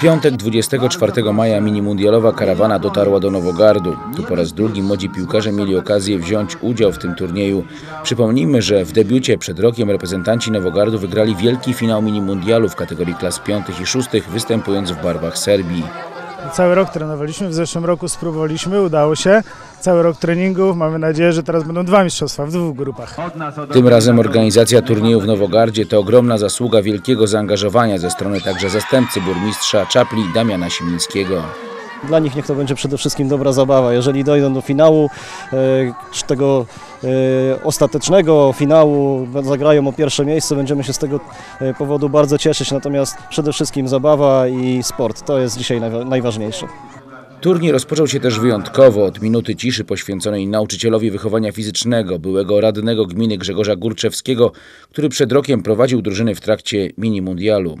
piątek 24 maja minimundialowa karawana dotarła do Nowogardu. Tu po raz drugi młodzi piłkarze mieli okazję wziąć udział w tym turnieju. Przypomnijmy, że w debiucie przed rokiem reprezentanci Nowogardu wygrali wielki finał minimundialu w kategorii klas piątych i szóstych, występując w barwach Serbii. Cały rok trenowaliśmy, w zeszłym roku spróbowaliśmy, udało się. Cały rok treningów, mamy nadzieję, że teraz będą dwa mistrzostwa w dwóch grupach. Tym razem organizacja turnieju w Nowogardzie to ogromna zasługa wielkiego zaangażowania ze strony także zastępcy burmistrza Czapli Damiana Simińskiego. Dla nich niech to będzie przede wszystkim dobra zabawa. Jeżeli dojdą do finału, e, tego e, ostatecznego finału, zagrają o pierwsze miejsce, będziemy się z tego e, powodu bardzo cieszyć. Natomiast przede wszystkim zabawa i sport to jest dzisiaj najwa- najważniejsze. Turniej rozpoczął się też wyjątkowo od minuty ciszy poświęconej nauczycielowi wychowania fizycznego, byłego radnego gminy Grzegorza Górczewskiego, który przed rokiem prowadził drużyny w trakcie mini-mundialu.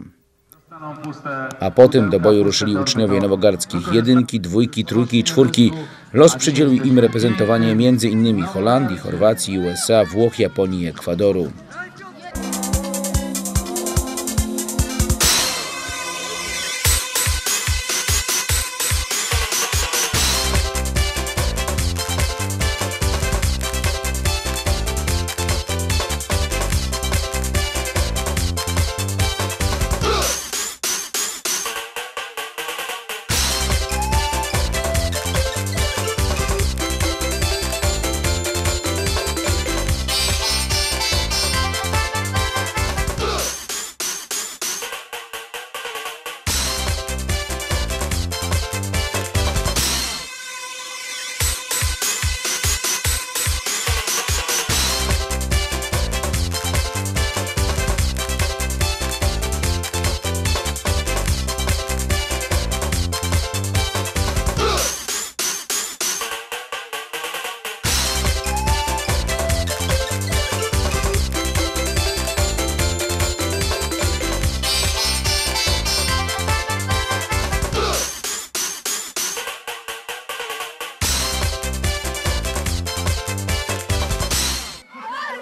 A potem do boju ruszyli uczniowie nowogardzkich jedynki, dwójki, trójki i czwórki. Los przydzielił im reprezentowanie m.in. Holandii, Chorwacji, USA, Włoch, Japonii i Ekwadoru.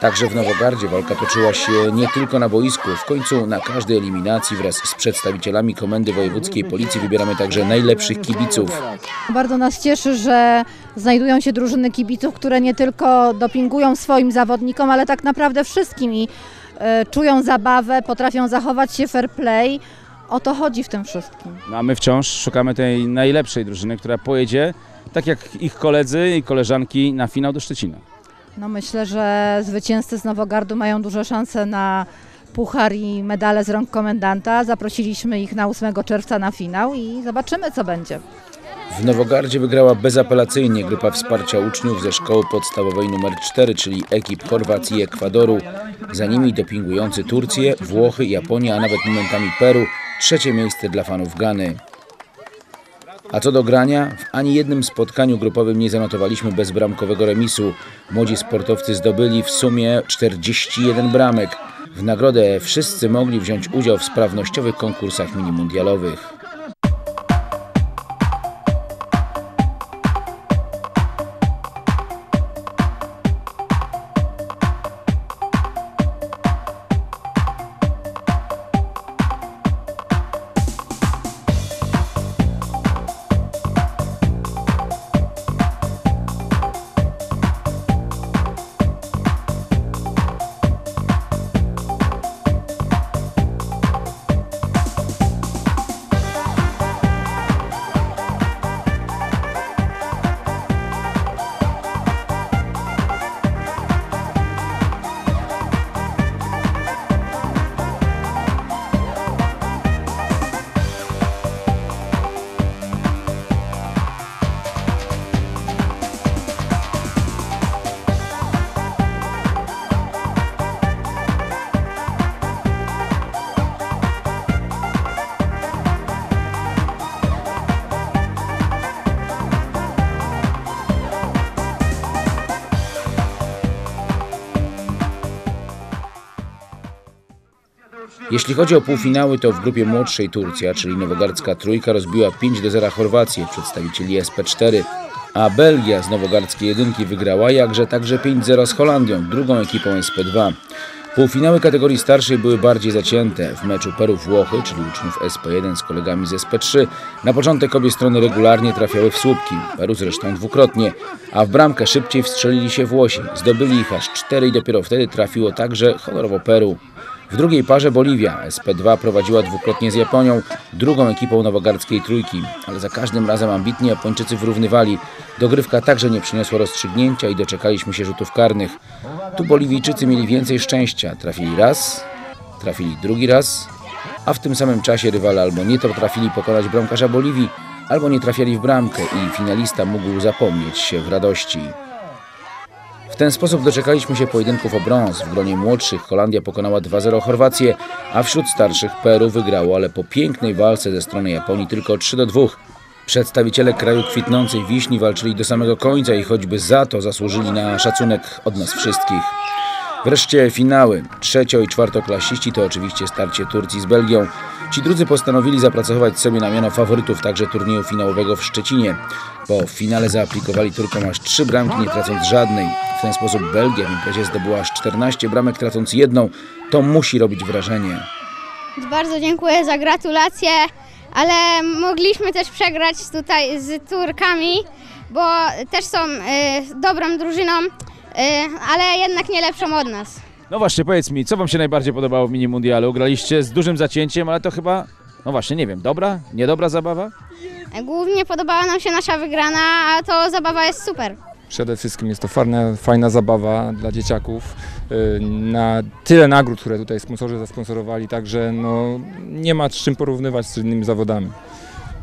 Także w Nowogardzie walka toczyła się nie tylko na boisku. W końcu na każdej eliminacji wraz z przedstawicielami Komendy Wojewódzkiej Policji wybieramy także najlepszych kibiców. Bardzo nas cieszy, że znajdują się drużyny kibiców, które nie tylko dopingują swoim zawodnikom, ale tak naprawdę wszystkim i e, czują zabawę, potrafią zachować się fair play. O to chodzi w tym wszystkim. No, a my wciąż szukamy tej najlepszej drużyny, która pojedzie, tak jak ich koledzy i koleżanki, na finał do Szczecina. No myślę, że zwycięzcy z Nowogardu mają duże szanse na puchar i medale z rąk komendanta. Zaprosiliśmy ich na 8 czerwca na finał i zobaczymy co będzie. W Nowogardzie wygrała bezapelacyjnie grupa wsparcia uczniów ze szkoły podstawowej nr 4, czyli ekip Chorwacji i Ekwadoru. Za nimi dopingujący Turcję, Włochy, Japonię, a nawet momentami Peru. Trzecie miejsce dla fanów Gany. A co do grania, w ani jednym spotkaniu grupowym nie zanotowaliśmy bezbramkowego remisu. Młodzi sportowcy zdobyli w sumie 41 bramek. W nagrodę wszyscy mogli wziąć udział w sprawnościowych konkursach minimundialowych. Jeśli chodzi o półfinały, to w grupie młodszej Turcja, czyli nowogardzka trójka, rozbiła 5 do 0 Chorwację, przedstawicieli SP4, a Belgia z nowogardzkiej jedynki wygrała, jakże także 5-0 z Holandią, drugą ekipą SP2. Półfinały kategorii starszej były bardziej zacięte. W meczu Peru-Włochy, czyli uczniów SP1 z kolegami z SP3, na początek obie strony regularnie trafiały w słupki, Peru zresztą dwukrotnie, a w bramkę szybciej wstrzelili się Włosi. Zdobyli ich aż cztery i dopiero wtedy trafiło także honorowo Peru. W drugiej parze Boliwia, SP2 prowadziła dwukrotnie z Japonią, drugą ekipą nowogardzkiej trójki, ale za każdym razem ambitni Japończycy wyrównywali. Dogrywka także nie przyniosła rozstrzygnięcia i doczekaliśmy się rzutów karnych. Tu Boliwijczycy mieli więcej szczęścia. Trafili raz, trafili drugi raz, a w tym samym czasie rywale albo nie potrafili pokonać bramkarza Boliwii, albo nie trafiali w bramkę i finalista mógł zapomnieć się w radości. Ten sposób doczekaliśmy się pojedynków o brąz. W gronie młodszych Holandia pokonała 2-0 Chorwację, a wśród starszych Peru wygrało, ale po pięknej walce ze strony Japonii tylko 3-2. Przedstawiciele kraju kwitnącej wiśni walczyli do samego końca i choćby za to zasłużyli na szacunek od nas wszystkich. Wreszcie finały. Trzecio i czwartoklasiści to oczywiście starcie Turcji z Belgią. Ci drudzy postanowili zapracować sobie na miano faworytów także turnieju finałowego w Szczecinie. Po finale zaaplikowali Turkom aż trzy bramki, nie tracąc żadnej. W ten sposób Belgia w imprezie zdobyła aż 14 bramek, tracąc jedną. To musi robić wrażenie. Bardzo dziękuję za gratulacje, ale mogliśmy też przegrać tutaj z Turkami, bo też są y, dobrą drużyną, ale jednak nie lepszą od nas. No właśnie, powiedz mi, co Wam się najbardziej podobało w mini mundialu? Graliście z dużym zacięciem, ale to chyba, no właśnie, nie wiem, dobra, niedobra zabawa? Głównie podobała nam się nasza wygrana, a to zabawa jest super. Przede wszystkim jest to fajna, fajna zabawa dla dzieciaków. y, Na tyle nagród, które tutaj sponsorzy zasponsorowali, także no, nie ma z czym porównywać z innymi zawodami.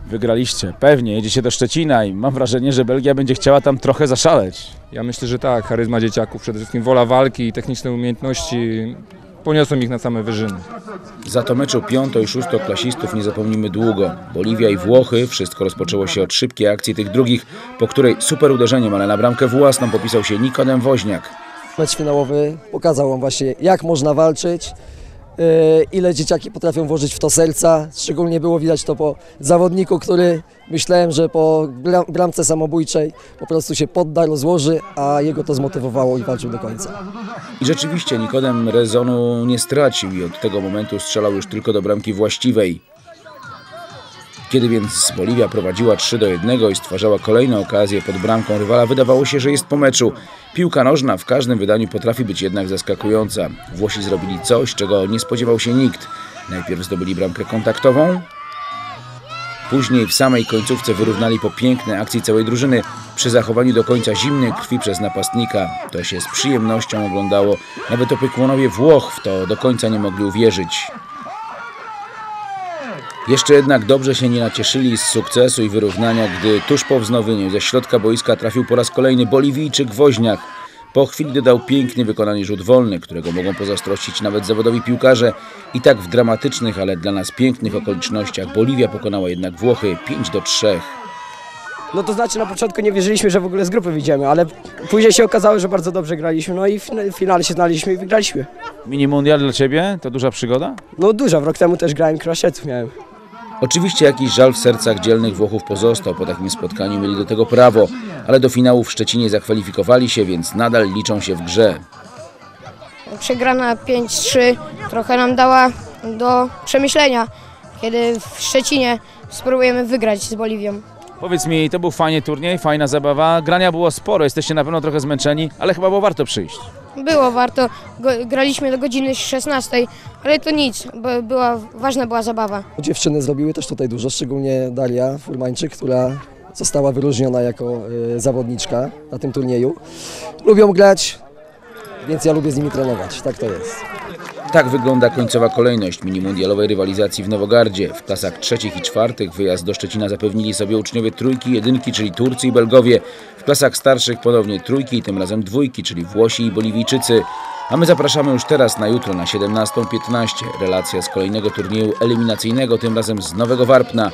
Wygraliście, pewnie, jedziecie do Szczecina i mam wrażenie, że Belgia będzie chciała tam trochę zaszaleć. Ja myślę, że tak, charyzma dzieciaków, przede wszystkim wola walki i techniczne umiejętności poniosą ich na same wyżyny. Za to meczu piąto i szóstoklasistów nie zapomnimy długo. Boliwia i Włochy, wszystko rozpoczęło się od szybkiej akcji tych drugich, po której super uderzeniem, ale na bramkę własną popisał się Nikodem Woźniak. Mecz finałowy pokazał wam właśnie, jak można walczyć, ile dzieciaki potrafią włożyć w to serca. Szczególnie było widać to po zawodniku, który myślałem, że po bram- bramce samobójczej po prostu się podda, rozłoży, a jego to zmotywowało i walczył do końca. I rzeczywiście Nikodem rezonu nie stracił i od tego momentu strzelał już tylko do bramki właściwej. Kiedy więc Boliwia prowadziła 3 do 1 i stwarzała kolejne okazje pod bramką rywala, wydawało się, że jest po meczu. Piłka nożna w każdym wydaniu potrafi być jednak zaskakująca. Włosi zrobili coś, czego nie spodziewał się nikt. Najpierw zdobyli bramkę kontaktową, Później w samej końcówce wyrównali po pięknej akcji całej drużyny przy zachowaniu do końca zimnej krwi przez napastnika. To się z przyjemnością oglądało. Nawet opiekunowie Włoch w to do końca nie mogli uwierzyć. Jeszcze jednak dobrze się nie nacieszyli z sukcesu i wyrównania, gdy tuż po wznowieniu ze środka boiska trafił po raz kolejny Boliwijczyk Woźniak. Po chwili dodał pięknie wykonany rzut wolny, którego mogą pozazdrościć nawet zawodowi piłkarze. I tak w dramatycznych, ale dla nas pięknych okolicznościach Boliwia pokonała jednak Włochy 5 do 3. No to znaczy na początku nie wierzyliśmy, że w ogóle z grupy wyjdziemy, ale później się okazało, że bardzo dobrze graliśmy, no i w fina- w finale się znaleźliśmy i wygraliśmy. Mini mundial dla Ciebie to duża przygoda? No dużo, w rok temu też grałem krasieców miałem. Oczywiście jakiś żal w sercach dzielnych Włochów pozostał, po takim spotkaniu mieli do tego prawo, ale do finału w Szczecinie zakwalifikowali się, więc nadal liczą się w grze. Przegrana 5-3 trochę nam dała do przemyślenia, kiedy w Szczecinie spróbujemy wygrać z Boliwią. Powiedz mi, to był fajny turniej, fajna zabawa, grania było sporo, jesteście na pewno trochę zmęczeni, ale chyba było warto przyjść. Było warto, graliśmy do godziny 16, ale to nic, bo była, ważna była zabawa. Dziewczyny zrobiły też tutaj dużo, szczególnie Daria Furmańczyk, która została wyróżniona jako y, zawodniczka na tym turnieju. Lubią grać, więc ja lubię z nimi trenować, tak to jest. Tak wygląda końcowa kolejność minimundialowej rywalizacji w Nowogardzie. W klasach trzecich i czwartych wyjazd do Szczecina zapewnili sobie uczniowie trójki, jedynki, czyli Turcy i Belgowie. W klasach starszych ponownie trójki i tym razem dwójki, czyli Włosi i Boliwijczycy. A my zapraszamy już teraz na jutro na 17.15. Relacja z kolejnego turnieju eliminacyjnego, tym razem z Nowego Warpna.